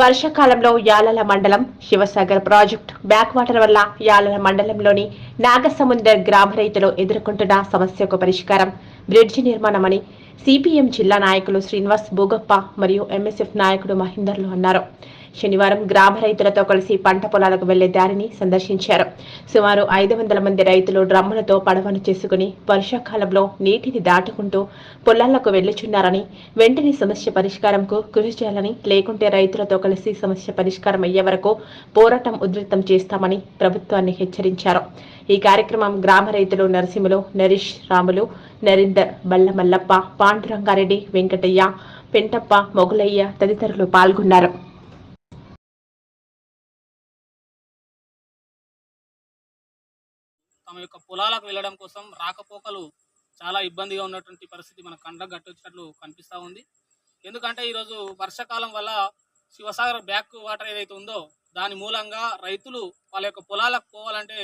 వర్షాకాలంలో యాలల మండలం Sivasagar project back water వల్ల యాలల మండలంలోని నాగసముందర్ గ్రామ రైతులు ఎదుర్కొంటున్న సమస్యకు పరిష్కారం బ్రిడ్జి నిర్మాణమని సిపిఎం జిల్లా నాయకులు శ్రీనివాస్ భూగప్ప మరియు ఎంఎస్ఎఫ్ నాయకుడు మహేందర్లు అన్నారు. శనివారం గ్రామ రైతులతో కలిసి పంట పొలాలకు వెళ్ళే దారిని సందర్శించారు. సుమారు ఐదు వందల మంది రైతులు డ్రమ్ములతో పడవను చేసుకుని వర్షాకాలంలో నీటిని దాటుకుంటూ పొలాలకు వెళ్ళుచున్నారని వెంటనే సమస్య పరిష్కారంకు కృషి చేయాలని లేకుంటే రైతులతో కలిసి సమస్య పరిష్కారం అయ్యే వరకు పోరాటం ఉధృతం చేస్తామని ప్రభుత్వాన్ని హెచ్చరించారు. ఈ కార్యక్రమం గ్రామ రైతులు నరసింహులు నరీష్ రాములు నరేందర్ బల్లమల్లప్ప పాండురంగారెడ్డి వెంకటయ్య పెంటప్ప మొగులయ్య తదితరులు పాల్గొన్నారు. తమ యొక్క పొలాలకు వెళ్ళడం కోసం రాకపోకలు చాలా ఇబ్బందిగా ఉన్నటువంటి పరిస్థితి మన కండ గట్టొచ్చినట్లు కనిపిస్తూ ఉంది. ఎందుకంటే ఈరోజు వర్షాకాలం వల్ల శివసాగర్ బ్యాక్ వాటర్ ఏదైతే ఉందో దాని మూలంగా రైతులు వాళ్ళ యొక్క పొలాలకు పోవాలంటే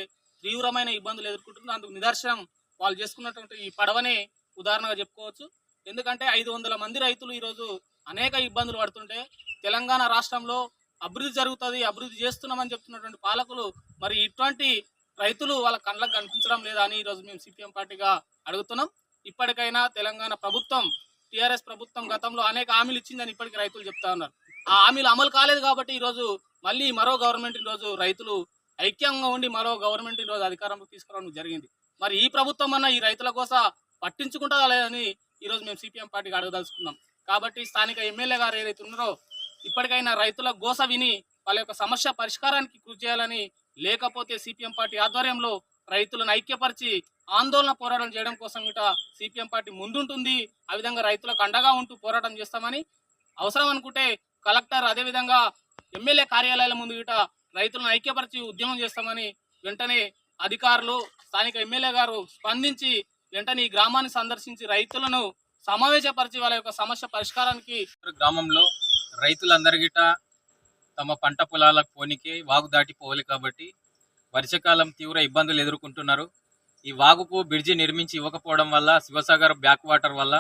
తీవ్రమైన ఇబ్బందులు ఎదుర్కొంటున్నారు. అందుకు నిదర్శనం వాళ్ళు చేసుకున్నటువంటి ఈ పడవనే ఉదాహరణగా చెప్పుకోవచ్చు. ఎందుకంటే ఐదు వందల మంది రైతులు ఈరోజు అనేక ఇబ్బందులు పడుతుంటే తెలంగాణ రాష్ట్రంలో అభివృద్ధి జరుగుతుంది అభివృద్ధి చేస్తున్నామని చెప్తున్నటువంటి పాలకులు మరి ఇటువంటి రైతులు వాళ్ళ కళ్ళకు కనిపించడం లేదా అని ఈరోజు మేము సిపిఎం పార్టీగా అడుగుతున్నాం. ఇప్పటికైనా తెలంగాణ ప్రభుత్వం టీఆర్ఎస్ ప్రభుత్వం గతంలో అనేక హామీలు ఇచ్చిందని ఇప్పటికీ రైతులు చెప్తా ఉన్నారు. ఆ హామీలు అమలు కాలేదు కాబట్టి ఈరోజు మళ్ళీ మరో గవర్నమెంట్ ఈరోజు రైతులు ఐక్యంగా ఉండి మరో గవర్నమెంట్ ఈరోజు అధికారంలోకి తీసుకురావడం జరిగింది. మరి ఈ ప్రభుత్వం అన్న ఈ రైతుల కోసం పట్టించుకుంటుందా లేదని ఈరోజు మేము సిపిఎం పార్టీకి అడగదలుచుకున్నాం. కాబట్టి స్థానిక ఎమ్మెల్యే గారు ఏదైతే ఉన్నారో ఇప్పటికైనా రైతుల గోస విని వాళ్ళ యొక్క సమస్య పరిష్కారానికి కృషి చేయాలని లేకపోతే సిపిఎం పార్టీ ఆధ్వర్యంలో రైతులను ఐక్యపరిచి ఆందోళన పోరాటం చేయడం కోసం ఇట సిపిఎం పార్టీ ముందుంటుంది. ఆ విధంగా రైతులకు అండగా ఉంటూ పోరాటం చేస్తామని అవసరం అనుకుంటే కలెక్టర్ అదేవిధంగా ఎమ్మెల్యే కార్యాలయాల ముందు ఇట రైతులను ఐక్యపరిచి ఉద్యమం చేస్తామని వెంటనే అధికారులు స్థానిక ఎమ్మెల్యే గారు స్పందించి వెంటనే ఈ గ్రామాన్ని సందర్శించి రైతులను సమావేశపరిచి వాళ్ళ యొక్క సమస్య పరిష్కారానికి గ్రామంలో రైతులందరి గిట తమ పంట పొలాలకు పోనికి వాగు దాటి పోవాలి కాబట్టి వర్షాకాలం తీవ్ర ఇబ్బందులు ఎదుర్కొంటున్నారు. ఈ వాగుకు బ్రిడ్జి నిర్మించి ఇవ్వకపోవడం వల్ల శివసాగర్ బ్యాక్ వాటర్ వల్ల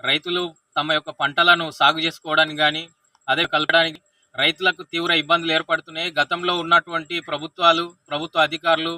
రైతులు తమ యొక్క పంటలను సాగు చేసుకోవడానికి కానీ అదే కలపడానికి రైతులకు తీవ్ర ఇబ్బందులు ఏర్పడుతున్నాయి. గతంలో ఉన్నటువంటి ప్రభుత్వాలు ప్రభుత్వ అధికారులు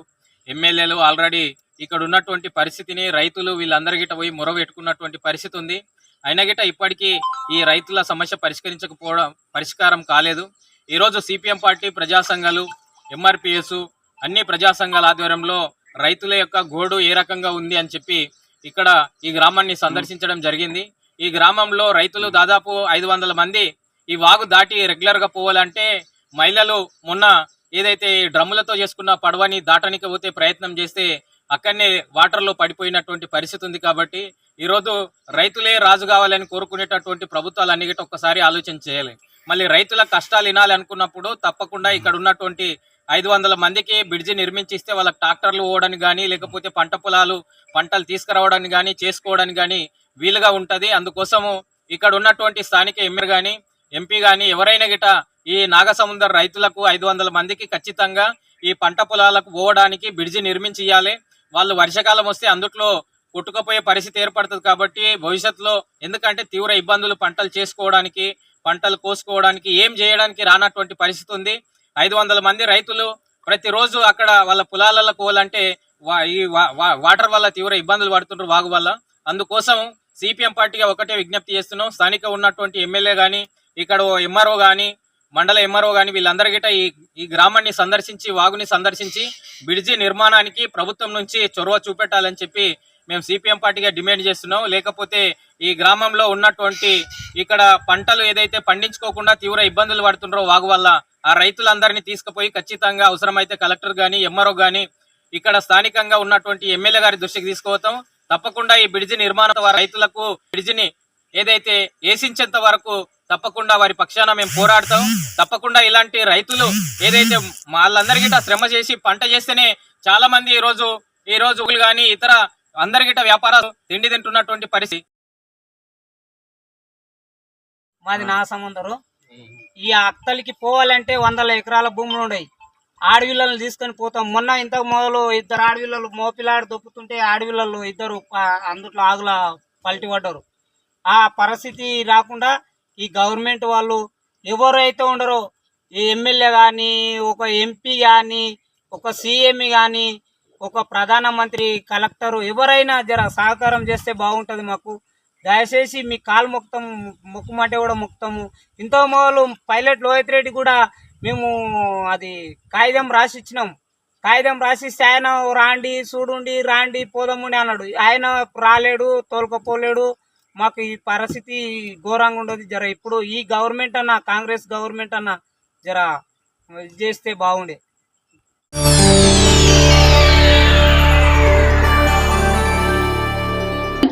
ఎమ్మెల్యేలు ఆల్రెడీ ఇక్కడ ఉన్నటువంటి పరిస్థితిని రైతులు వీళ్ళందరిగిట పోయి మొర పెట్టుకున్నటువంటి పరిస్థితి ఉంది. అయినా గిట ఇప్పటికీ ఈ రైతుల సమస్య పరిష్కరించకపోవడం పరిష్కారం కాలేదు. ఈరోజు సిపిఎం పార్టీ ప్రజా సంఘాలు ఎంఆర్పిఎస్ అన్ని ప్రజా సంఘాల ఆధ్వర్యంలో రైతుల యొక్క గోడు ఏ రకంగా ఉంది అని చెప్పి ఇక్కడ ఈ గ్రామాన్ని సందర్శించడం జరిగింది. ఈ గ్రామంలో రైతులు దాదాపు ఐదు వందల మంది ఈ వాగు దాటి రెగ్యులర్గా పోవాలంటే మహిళలు మొన్న ఏదైతే ఈ డ్రమ్ములతో చేసుకున్న పడవని దాటనికి పోతే ప్రయత్నం చేస్తే అక్కడనే వాటర్లో పడిపోయినటువంటి పరిస్థితి ఉంది కాబట్టి ఈరోజు రైతులే రాజు కావాలని కోరుకునేటటువంటి ప్రభుత్వాలు అన్నిటి ఒక్కసారి ఆలోచన చేయాలి. మళ్ళీ రైతుల కష్టాలు వినాలి అనుకున్నప్పుడు తప్పకుండా ఇక్కడ ఉన్నటువంటి ఐదు వందల మందికి బ్రిడ్జి నిర్మించిస్తే వాళ్ళకి ట్రాక్టర్లు పోవడానికి కానీ లేకపోతే పంట పొలాలు పంటలు తీసుకురావడానికి కానీ చేసుకోవడానికి కానీ వీలుగా ఉంటుంది. అందుకోసము ఇక్కడ ఉన్నటువంటి స్థానిక ఎమ్మెల్యే కానీ ఎంపీ కానీ ఎవరైనా గిట ఈ నాగసముద్ర రైతులకు ఐదు వందల మందికి ఖచ్చితంగా ఈ పంట పొలాలకు పోవడానికి బ్రిడ్జి నిర్మించాలి వాళ్ళు వర్షాకాలం వస్తే అందుట్లో కొట్టుకుపోయే పరిస్థితి ఏర్పడుతుంది కాబట్టి భవిష్యత్తులో ఎందుకంటే తీవ్ర ఇబ్బందులు పంటలు చేసుకోవడానికి పంటలు కోసుకోవడానికి ఏం చేయడానికి రానటువంటి పరిస్థితి ఉంది. ఐదు వందల మంది రైతులు ప్రతిరోజు అక్కడ వాళ్ళ పొలాలలో పోవాలంటే వా- ఈ వా- వాటర్ వల్ల తీవ్ర ఇబ్బందులు పడుతుంటారు వాగు వల్ల. అందుకోసం సిపిఎం పార్టీగా ఒకటే విజ్ఞప్తి చేస్తున్నాం. స్థానిక ఉన్నటువంటి ఎమ్మెల్యే కానీ ఇక్కడ ఎంఆర్ఓ కానీ మండల ఎంఆర్ఓ కానీ వీళ్ళందరి గిట్ట ఈ ఈ గ్రామాన్ని సందర్శించి వాగుని సందర్శించి బ్రిడ్జి నిర్మాణానికి ప్రభుత్వం నుంచి చొరవ చూపెట్టాలని చెప్పి మేము సిపిఎం పార్టీగా డిమాండ్ చేస్తున్నాం. లేకపోతే ఈ గ్రామంలో ఉన్నటువంటి ఇక్కడ పంటలు ఏదైతే పండించుకోకుండా తీవ్ర ఇబ్బందులు పడుతుండ్రో వాగు వల్ల ఆ రైతులందరినీ తీసుకుపోయి ఖచ్చితంగా అవసరమైతే కలెక్టర్ గాని ఎంఆర్ఓ గాని ఇక్కడ స్థానికంగా ఉన్నటువంటి ఎమ్మెల్యే గారి దృష్టికి తీసుకుపోతాం. తప్పకుండా ఈ బ్రిడ్జి నిర్మాణ రైతులకు బ్రిడ్జిని ఏదైతే వేసించేంత వరకు తప్పకుండా వారి పక్షాన మేము పోరాడతాం. తప్పకుండా ఇలాంటి రైతులు ఏదైతే వాళ్ళందరికీ శ్రమ చేసి పంట చేస్తేనే చాలా మంది ఈ రోజు ఈ రోజు కానీ ఇతర అందరికిట వ్యాపారాలు తిండి తింటున్నటువంటి పరిస్థితి. మాది నా సముద్రం ఈ అత్తలికి పోవాలంటే వందల ఎకరాల భూములు ఉన్నాయి. ఆడవిళ్ళని తీసుకొని పోతాం. మొన్న ఇంతకు మొదలు ఇద్దరు ఆడవిళ్ళలు మోపిలాడి దొప్పుతుంటే ఆడవిళ్ళలు ఇద్దరు అందుట్లో ఆగుల పల్టి పడ్డారు. ఆ పరిస్థితి రాకుండా ఈ గవర్నమెంట్ వాళ్ళు ఎవరైతే ఉండరో ఈ ఎమ్మెల్యే కానీ ఒక ఎంపీ కానీ ఒక సీఎం కానీ ఒక ప్రధానమంత్రి కలెక్టర్ ఎవరైనా జర సహకారం చేస్తే బాగుంటుంది మాకు. దయచేసి మీ కాలు మొక్తాం మొక్కుమంటే కూడా మొక్తాము. ఇంతో మొదలు పైలట్ లోహిత్ రెడ్డి కూడా మేము అది కాగితం రాసి ఇచ్చినాం కాగితం రాసిస్తే ఆయన రాండి చూడుండి రాండి పోదాముండి అన్నాడు. ఆయన రాలేడు తోలుకపోలేడు. మాకు ఈ పరిస్థితి ఘోరంగా ఉండదు జర. ఇప్పుడు ఈ గవర్నమెంట్ అన్న కాంగ్రెస్ గవర్నమెంట్ అన్న జర ఇది చేస్తే బాగుండే.